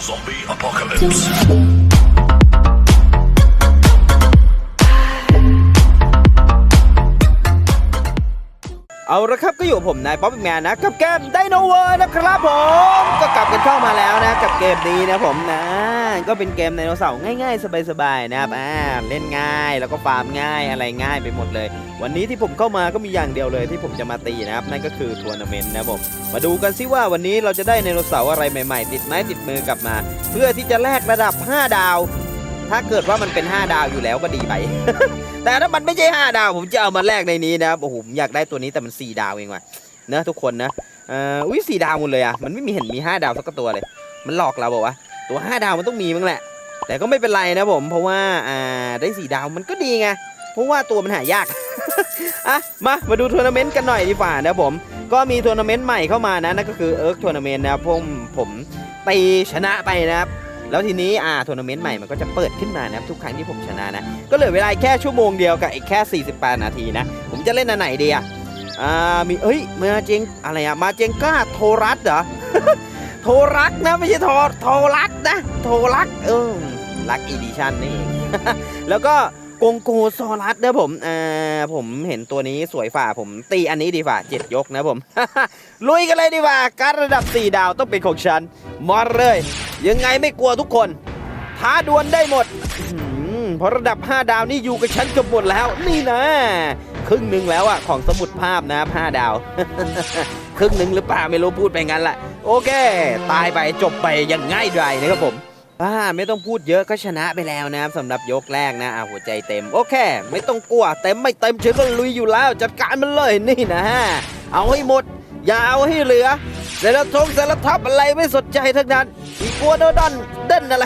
Zombie apocalypse. เอาละครับก็อยู่ผมนายป๊อปแมนนะกับเกมไดโนเวอร์นะครับผม ก็กลับกันเข้ามาแล้วนะ กับเกมนี้นะผมนะ ก็เป็นเกมไดโนเสาร์ง่าย ๆ สบายๆนะครับอ่าเล่นง่ายแล้วก็ฟาร์มง่ายอะไรง่ายไปหมดเลย วันนี้ที่ผมเข้ามาก็มีอย่างเดียวเลยที่ผมจะมาตีนะครับ นั่นก็คือทัวร์นาเมนต์นะผมมาดูกันซิว่าวันนี้เราจะได้ไดโนเสาร์อะไรใหม่ๆ ติดไม้ติดมือกลับมา เพื่อที่จะแลกระดับ 5 ดาว ถ้าเกิดว่ามันเป็น 5 ดาวอยู่แล้วก็ดีไปแต่ถ้ามันไม่ใช่ 5 ดาว ผมจะเอามาแลกในนี้นะครับโอ้โหผมอยากได้ตัวนี้แต่มัน 4 ดาวเองว่ะเนะทุกคนนะอ่ออุ้ยสดาวหมดเลยอะมันไม่มีเห็นมี 5 ดาวสักตัวเลย มันหลอกเราบอกว่า ตัว 5 ดาวมันต้องมีมั้งแหละ แต่ก็ไม่เป็นไรนะผม เพราะว่าอ่าได้ 4 ดาวมันก็ดีไง เพราะว่าตัวมันหายาก อะ มา มาดูทัวร์นาเมนต์กันหน่อยดีกว่านะผม ก็มีทัวร์นาเมนต์ใหม่เข้ามานะ นั่นก็คือเอิร์กทัวร์นาเมนต์นะผมผมตีชนะไปนะครับแล้วทีนี้อ่าทัวร์นาเมนต์ใหม่มันก็จะเปิดขึ้นมานะครับทุกครั้งที่ผมชนะนะ ก็เหลือเวลาแค่ชั่วโมงเดียวกับอีกแค่ 48 นาทีนะ ผมจะเล่นอันไหนดีอะอ่ามีเอ้ยมาเจงอะไรอะมาเจงก้าโทรัสเหรอ โทรักนะไม่ใช่โทโทรักนะ โทรักเออรักอีดิชันนี่ แล้วก็กงโกซอรัสนะผมอ่าผมเห็นตัวนี้สวยฝ่าผมตีอันนี้ดีฝ่าเจ็ดยกนะผม ลุยกันเลยดีกว่าการระดับ 4 ดาวต้องเป็นของฉัน มาเลย ยังไงไม่กลัวทุกคน ท้าดวลได้หมดเพราะระดับ 5 ดาวนี่อยู่กับฉันเกือบหมดแล้ว นี่นะ ครึ่งหนึ่งแล้วอะของสมุดภาพนะครับ5ดาว ครึ่งหนึ่งหรือเปล่าไม่รู้พูดไปงั้นแหละโอเค ตายไปจบไปอย่างง่ายดายนะครับผมอ่าไม่ต้องพูดเยอะก็ชนะไปแล้วนะครับสำหรับยกแรกนะอ่าหัวใจเต็มโอเค ไม่ต้องกลัวเต็มไม่เต็มเชื่อก็ลุยอยู่แล้ว จัดการมันเลยนี่นะฮะเอาให้หมด อย่าเอาให้เหลือ เซราทงเซราทับอะไรไม่สนใจทั้งนั้นอีกัวโดดอนเด่นอะไร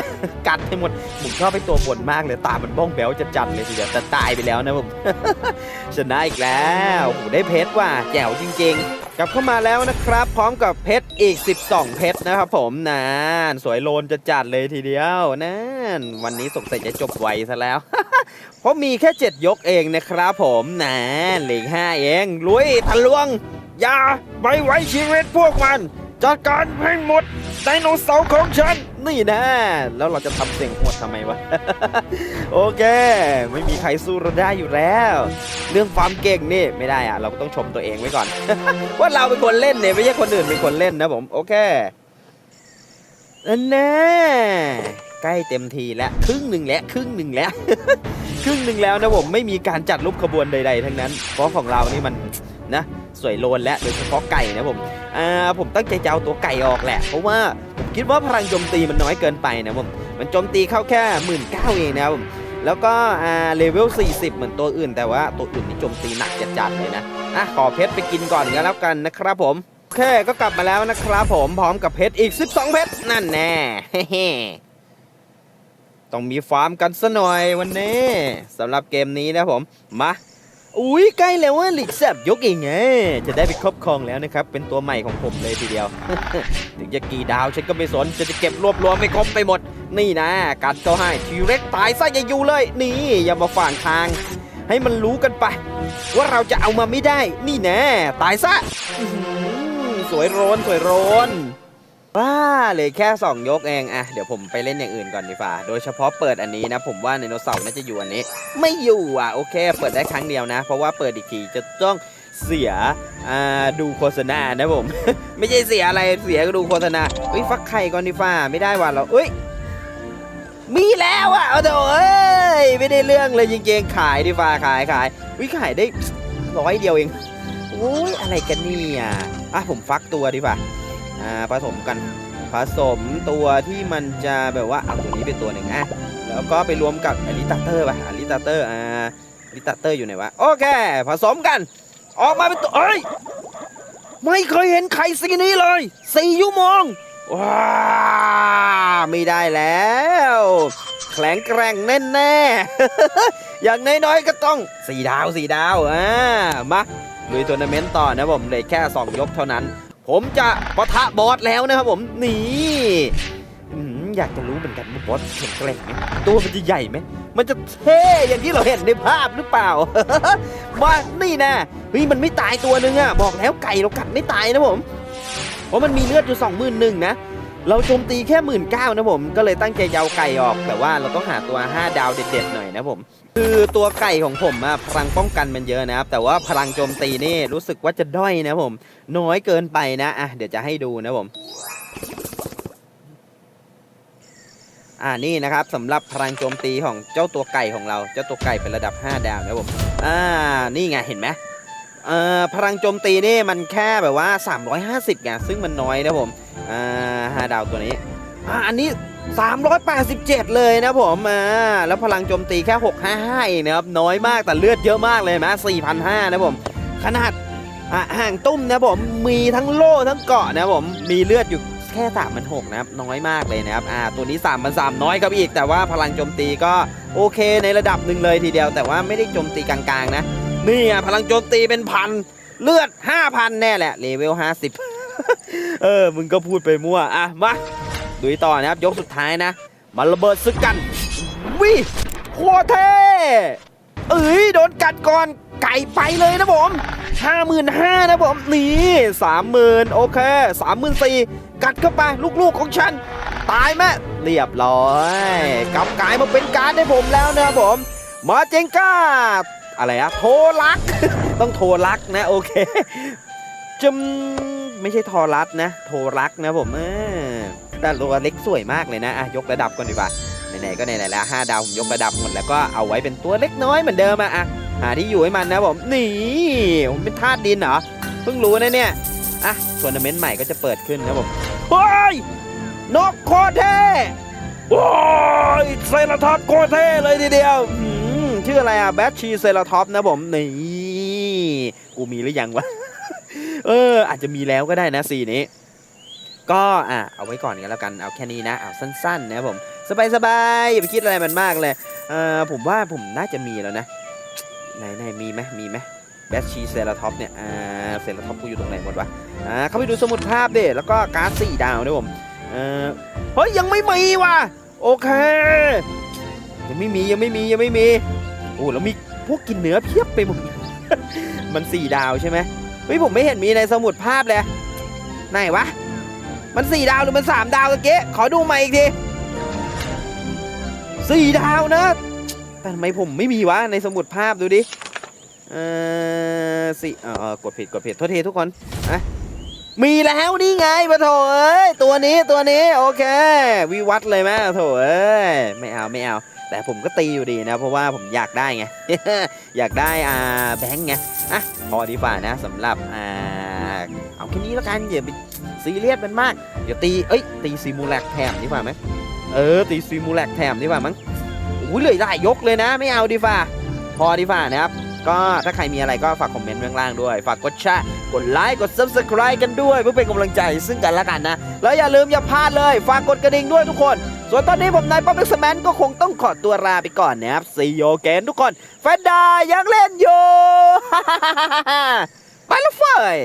กัดให้หมดผมชอบไปตัวบนมากเลยตามันบ้องแบวจะจัดเลยทีเดียวแต่ตายไปแล้วนะผมชนะอีกแล้วโอ้โหได้เพชรว่ะแจ๋วจริง ๆ กลับเข้ามาแล้วนะครับ พร้อมกับเพชรอีก 12 เพชรนะครับผมนั่นสวยโลนจะจัดเลยทีเดียวนั่นวันนี้สงสัยจะจบไวซะแล้ว เพราะมีแค่ 7 ยกเองนะครับผมนั่นเหลือห้าเองลุยทะลวง อย่าไปไว้ชีวิตพวกมัน จัดการให้หมดไดโนเสาร์ของฉัน นี่แนะแล้วเราจะทำเสียงโหดทำไมวะ โอเค ไม่มีใครสู้เราได้อยู่แล้ว เรื่องความเก่งนี่ไม่ได้อะเราก็ต้องชมตัวเองไว้ก่อน ว่าเราเป็นคนเล่นเนี่ยไม่ใช่คนอื่นเป็นคนเล่นนะผม โอเคอันแน่ใกล้เต็มทีแล้วครึ่งหนึ่งแล้วครึ่งหนึ่งแล้ว ครึ่งหนึ่งแล้วนะผมไม่มีการจัดรูปขบวนใด ๆ ทั้งนั้นเพราะของเรานี่มันนะ สวยโลนและโดยเฉพาะไก่นะผมอ่าผมตั้งใจจะเอาตัวไก่ออกแหละ เพราะว่าผมคิดว่าพลังโจมตีมันน้อยเกินไปนะผมมันโจมตีเข้าแค่หมื่นเก้าเองนะผมแล้วก็อ่าเลเวล 40 เหมือนตัวอื่น แต่ว่าตัวอื่นนี่โจมตีหนักจัดๆเลยนะอะขอเพชรไปกินก่อนกันแล้วกันนะครับผมโอเคก็กลับมาแล้วนะครับผมพร้อมกับเพชรอีก 12 เพชรนั่นแน่ต้องมีฟาร์มกันซะหน่อยวันนี้สำหรับเกมนี้นะผมมา อุ้ยใกล้แล้วว่าลิกแซบยกเองไงจะได้ไปครอบครองแล้วนะครับ เป็นตัวใหม่ของผมเลยทีเดียว ถึงจะกี่ดาวฉันก็ไม่สนจะจะเก็บรวบรวมไปครบไปหมด นี่นะกัดเขาให้ทีเร็กตายซะอย่าอยู่เลย นี่อย่ามาฝ่างทาง ให้มันรู้กันไป ว่าเราจะเอามาไม่ได้ นี่แน่ตายซะสวยโรนสวยโรน ว้าเหลยแค่2ยกเองอะเดี๋ยวผมไปเล่นอย่างอื่นก่อนดีกว่าโดยเฉพาะเปิดอันนี้นะ ผมว่าไดโนเสาร์น่าจะอยู่อันนี้ ไม่อยู่อะโอเค เปิดได้ครั้งเดียวนะ เพราะว่าเปิดอีกทีจะต้องเสียดูโฆษณานะผม ไม่ใช่เสียอะไรเสียก็ดูโฆษณาเฮ้ยฟักไข่ก่อนดีฟ้าไม่ได้ว่ะเราเอ้ยมีแล้วอะเอาเถอะเอ้ยไม่ได้เรื่องเลยจริงๆขายดีฟ้าขายขายวิขายได้ร้อยเดียวเองโอ้ยอะไรกันเนี่ยอะผมฟักตัวดีกว่า อ่าผสมกันผสมตัวที่มันจะแบบว่าเอาตัวนี้เป็นตัวหนึ่งอะแล้วก็ไปรวมกับอลิตาเตอร์ป่ะอลิตาเตอร์อ่าอลิตาเตอร์อยู่ไหนวะโอเค ผสมกัน ออกมาเป็นตัวเอ้ยไม่เคยเห็นไข่สีนี้เลยสี่ชั่วโมงว้าไม่ได้แล้วแข็งแกร่งแน่แน่ๆอย่างน้อยๆก็ต้องสี่ดาวสี่ดาวอ่ามาลุยทัวร์นาเมนต์ต่อนะผมเหลยแค่ 2 ยกเท่านั้น ผมจะปะทะบอสแล้วนะครับผมนี่อยากจะรู้เหมือนกันว่าบอสแข็งแกร่งไหมตัวมันจะใหญ่ไหมมันจะเท่อย่างที่เราเห็นในภาพหรือเปล่ามานี่นะเฮ้ยมันไม่ตายตัวนึงอะบอกแล้วไก่เรากัดไม่ตายนะผมเพราะมันมีเลือดอยู่สองหมื่นหนึ่งนะ เราโจมตีแค่หมื่นเก้านะผม ก็เลยตั้งใจยาวไก่ออกแต่ว่าเราต้องหาตัว 5 ดาวเด็ดๆหน่อยนะผม คือตัวไก่ของผมอะพลังป้องกันมันเยอะนะครับ แต่ว่าพลังโจมตีนี่รู้สึกว่าจะด้อยนะผม น้อยเกินไปนะอะเดี๋ยวจะให้ดูนะผมอ่านี่นะครับสำหรับพลังโจมตีของเจ้าตัวไก่ของเราเจ้าตัวไก่เป็นระดับ 5 ดาวนะผมอ่านี่ไงเห็นไหมเอ่อพลังโจมตีนี่มันแค่แบบว่า 350ไงซึ่งมันน้อยนะผม อ่าห้าดาวตัวนี้อ่าอันนี้ 387 เลยนะผมอ่าแล้วพลังโจมตีแค่ 655เองนะครับน้อยมากแต่เลือดเยอะมากเลยนะ4,500นะผมขนาดอ่าห่างตุ้มนะผมมีทั้งโล่ทั้งเกาะนะผมมีเลือดอยู่แค่3 6 0 0นหกนะครับน้อยมากเลยนะครับอ่าตัวนี้3 3 0 0น้อยครับอีก แต่ว่าพลังโจมตีก็โอเคในระดับหนึ่งเลยทีเดียว แต่ว่าไม่ได้โจมตีกลางๆนะนี่อะพลังโจมตีเป็นพันเลือด 5,000 แน่แหละเลเวล50 เออ มึงก็พูดไปมั่ว อะ มาดูต่อนะครับ ยกสุดท้ายนะ มาระเบิดซึกกัน วิโคเท่เอ้ย โดนกัดก่อน ไก่ไปเลยนะผม55,000นะผม นี่30,000โอเค34,000กัดเข้าไป ลูกๆของฉัน ตายไหมเรียบร้อยกลับกลายมาเป็นการให้ผมแล้วนะผม มาเจงก้า อะไรอะโทรลัก ต้องโทรลักนะ โอเคจำ ไม่ใช่ทอรัสนะ โทรลักนะผมเออแต่ตัวเล็กสวยมากเลยนะอะยกระดับก่อนดีกว่าไหนๆก็ไหนๆแล้วห้าดาวผมยกระดับหมดแล้วก็เอาไว้เป็นตัวเล็กน้อยเหมือนเดิมอะอะหาที่อยู่ให้มันนะผมนี่ผมเป็นธาตุดินเหรอเพิ่งรู้นะเนี่ยอะทัวร์นาเมนต์ใหม่ก็จะเปิดขึ้นนะผมเฮ้ยนกโคเทโอ้ยเซราทอปโคเทเลยทีเดียวชื่ออะไรอะแบทชีเซราทอปนะผมนี่กูมีหรือยังวะ เออ อาจจะมีแล้วก็ได้นะสีนี้ ก็อะเอาไว้ก่อนกันแล้วกันเอาแค่นี้นะเอาสั้นๆนะผมสบายๆอย่าไปคิดอะไรมันมากเลยเออผมว่าผมน่าจะมีแล้วนะไหนไหนมีไหมมีไหมแบทชีเซราท็อปเนี่ยอ่าเซราท็อปกูอยู่ตรงไหนหมดวะอ่าเข้าไปดูสมุดภาพเดิแล้วก็การ์ดสี่ดาวด้วยผมเออเฮ้ยยังไม่มีว่ะโอเค ยังไม่มียังไม่มียังไม่มีโอ้แล้วมีพวกกินเนื้อเพียบไปหมดมันสี่ดาวใช่ไหม เฮ้ยผมไม่เห็นมีในสมุดภาพเลย ไหนวะ มันสี่ดาวหรือมันสามดาวกันเก๊ขอดูใหม่อีกทีสี่ดาวนะ แต่ทำไมผมไม่มีวะในสมุดภาพดูดิ เออสี่เออเอกดผิดกดผิดโทษทีทุกคนอะมีแล้วนี่ไงปะโถเอ้ยตัวนี้ตัวนี้โอเค วิวัฒเลยไหมโถเอ้ยไม่เอาไม่เอาแต่ผมก็ตีอยู่ดีนะ เพราะว่าผมอยากได้ไง อยากได้อ่าแบงค์ไงอะพอดีกว่านะสำหรับอ่าเอาแค่นี้แล้วกันอย่าไปซีเรียสมันมาก เดี๋ยวตีเอ้ยตีซีมูแลกแถมดีกว่าไหมเออตีซีมูแลกแถมดีกว่ามั้งอุ้ยเหลยได้ยกเลยนะ ไม่เอาดีกว่าพอดีกว่านะครับก็ถ้าใครมีอะไรก็ฝากคอมเมนต์ข้างล่างด้วย ฝากกดแชร์กดไลค์ กด subscribe กันด้วย เพื่อเป็นกำลังใจซึ่งกันและกันนะ แล้วอย่าลืมอย่าพลาดเลย ฝากกดกระดิ่งด้วยทุกคน ส่วนตอนนี้ผมนายป๊อปเอ็กซ์แมนก็คงต้องขอตัวลาไปก่อนนะครับซีโอเกนทุกคนแฟนดายังเล่นอยู่ ไปแล้วเฟย